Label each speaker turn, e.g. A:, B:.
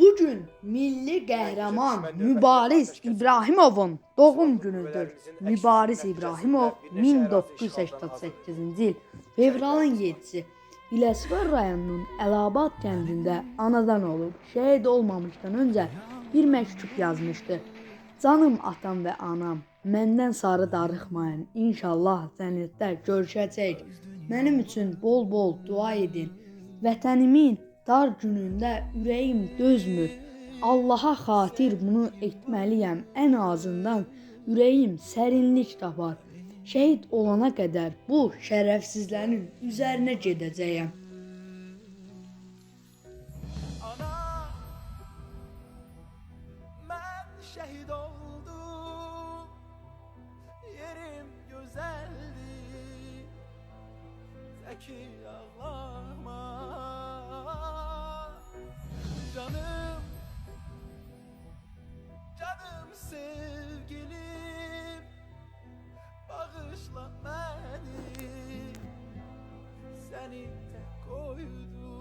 A: Bu gün milli qəhrəman Mübariz İbrahimovun doğum günüdür. Mübariz İbrahimov 1988-ci il fevralın 7-si Biləsuvar rayonunun Əlabad kəndində anadan olub. Şəhid olmamışdan öncə bir məktub yazmışdı. Canım atam və anam, məndən sarı darıxmayın. İnşallah cənnətdə görüşəcək. Mənim üçün bol-bol dua edin. Vətənimin dar günündə ürəyim dözmür. Allaha xatir bunu etməliyəm. Ən azından ürəyim sərinlik tapar. Şəhid olana qədər bu şərəfsizlərin üzərinə gedəcəyəm.
B: Ana Ben şehit oldum Yerim güzeldi Zeki ağlama Anitta correu do